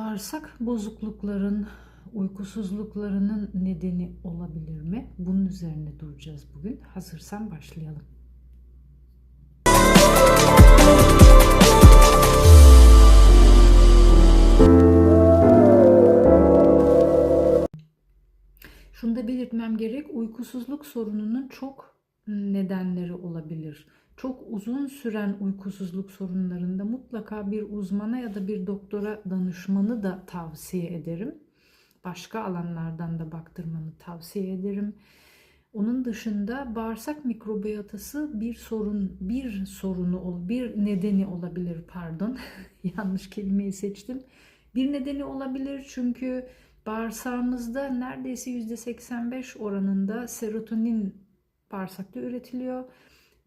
Bağırsak bozuklukların, uykusuzluklarının nedeni olabilir mi? Bunun üzerine duracağız bugün. Hazırsan başlayalım. Şunu da belirtmem gerek. Uykusuzluk sorununun çok nedenleri olabilir. Çok uzun süren uykusuzluk sorunlarında mutlaka bir uzmana ya da bir doktora danışmanı da tavsiye ederim. Başka alanlardan da baktırmanı tavsiye ederim. Onun dışında bağırsak mikrobiyotası bir sorun, bir sorunu, bir nedeni olabilir pardon. Yanlış kelimeyi seçtim. Bir nedeni olabilir çünkü bağırsağımızda neredeyse %85 oranında serotonin bağırsakta üretiliyor.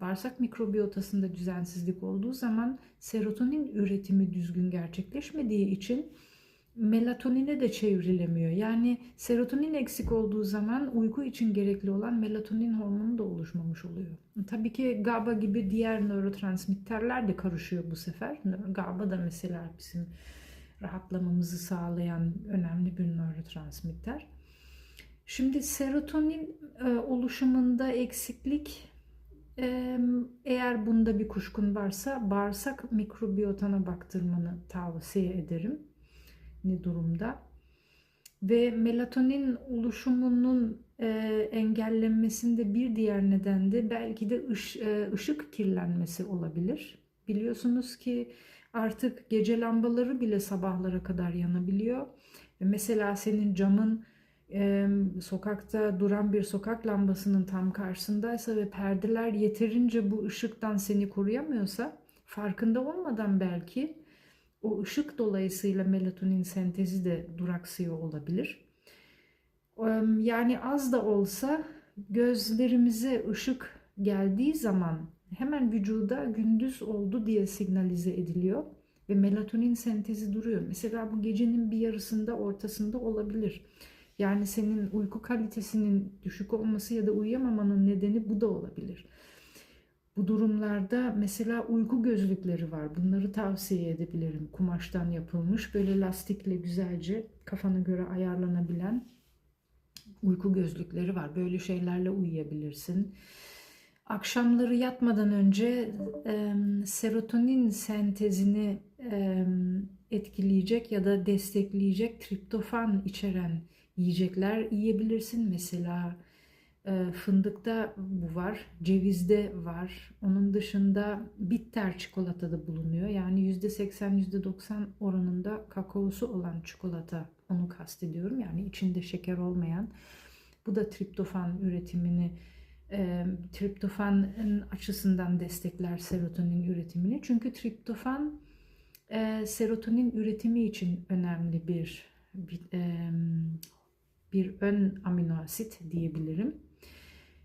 Bağırsak mikrobiyotasında düzensizlik olduğu zaman serotonin üretimi düzgün gerçekleşmediği için melatonine de çevrilemiyor. Yani serotonin eksik olduğu zaman uyku için gerekli olan melatonin hormonu da oluşmamış oluyor. Tabii ki GABA gibi diğer nörotransmitterler de karışıyor bu sefer. GABA da mesela bizim rahatlamamızı sağlayan önemli bir nörotransmitter. Şimdi serotonin e, oluşumunda eksiklik eğer bunda bir kuşkun varsa bağırsak mikrobiyotana baktırmanı tavsiye ederim. Ne durumda? Ve melatonin oluşumunun e, engellenmesinde bir diğer neden de belki de e, ışık kirlenmesi olabilir. Biliyorsunuz ki artık gece lambaları bile sabahlara kadar yanabiliyor. Mesela senin camın e, sokakta duran bir sokak lambasının tam karşısındaysa ve perdeler yeterince bu ışıktan seni koruyamıyorsa farkında olmadan belki o ışık dolayısıyla melatonin sentezi de duraksıyor olabilir. Yani az da olsa gözlerimize ışık geldiği zaman hemen vücuda gündüz oldu diye signalize ediliyor ve melatonin sentezi duruyor. Mesela bu gecenin bir yarısında ortasında olabilir. Yani senin uyku kalitesinin düşük olması ya da uyuyamamanın nedeni bu da olabilir. Bu durumlarda mesela uyku gözlükleri var. Bunları tavsiye edebilirim. Kumaştan yapılmış böyle lastikle güzelce kafana göre ayarlanabilen uyku gözlükleri var. Böyle şeylerle uyuyabilirsin. Akşamları yatmadan önce e, serotonin sentezini e, etkileyecek ya da destekleyecek triptofan içeren yiyecekler yiyebilirsin. Mesela e, fındıkta bu var, cevizde var. Onun dışında bitter çikolata da bulunuyor. Yani %80 %90 oranında kakaosu olan çikolata onu kastediyorum. Yani içinde şeker olmayan. Bu da triptofan üretimini e, triptofanın açısından destekler serotonin üretimini. Çünkü triptofan e, serotonin üretimi için önemli bir, bir e, bir ön amino asit diyebilirim.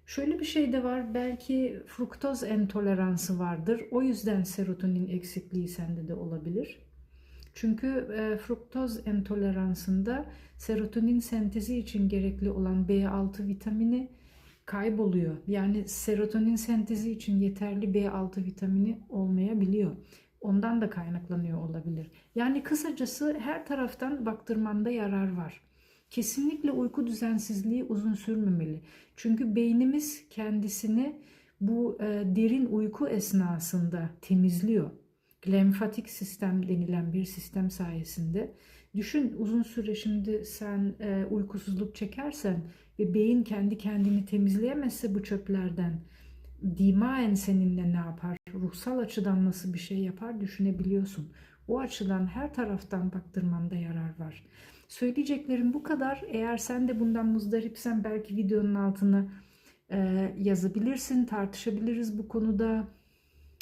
Şöyle bir şey de var. Belki fruktoz entoleransı vardır. O yüzden serotonin eksikliği sende de olabilir. Çünkü e, fruktoz entoleransında serotonin sentezi için gerekli olan B6 vitamini kayboluyor. Yani serotonin sentezi için yeterli B6 vitamini olmayabiliyor. Ondan da kaynaklanıyor olabilir. Yani kısacası her taraftan baktırmanda yarar var. Kesinlikle uyku düzensizliği uzun sürmemeli. Çünkü beynimiz kendisini bu e, derin uyku esnasında temizliyor. Lenfatik sistem denilen bir sistem sayesinde. Düşün uzun süre şimdi sen e, uykusuzluk çekersen ve beyin kendi kendini temizleyemezse bu çöplerden dimaen seninle ne yapar? Ruhsal açıdan nasıl bir şey yapar düşünebiliyorsun. O açıdan her taraftan baktırmanda yarar var. Söyleyeceklerim bu kadar. Eğer sen de bundan muzdaripsen belki videonun altına e, yazabilirsin. Tartışabiliriz bu konuda.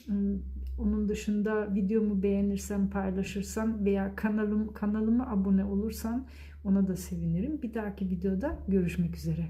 Hmm, onun dışında videomu beğenirsen, paylaşırsan veya kanalım kanalıma abone olursan ona da sevinirim. Bir dahaki videoda görüşmek üzere.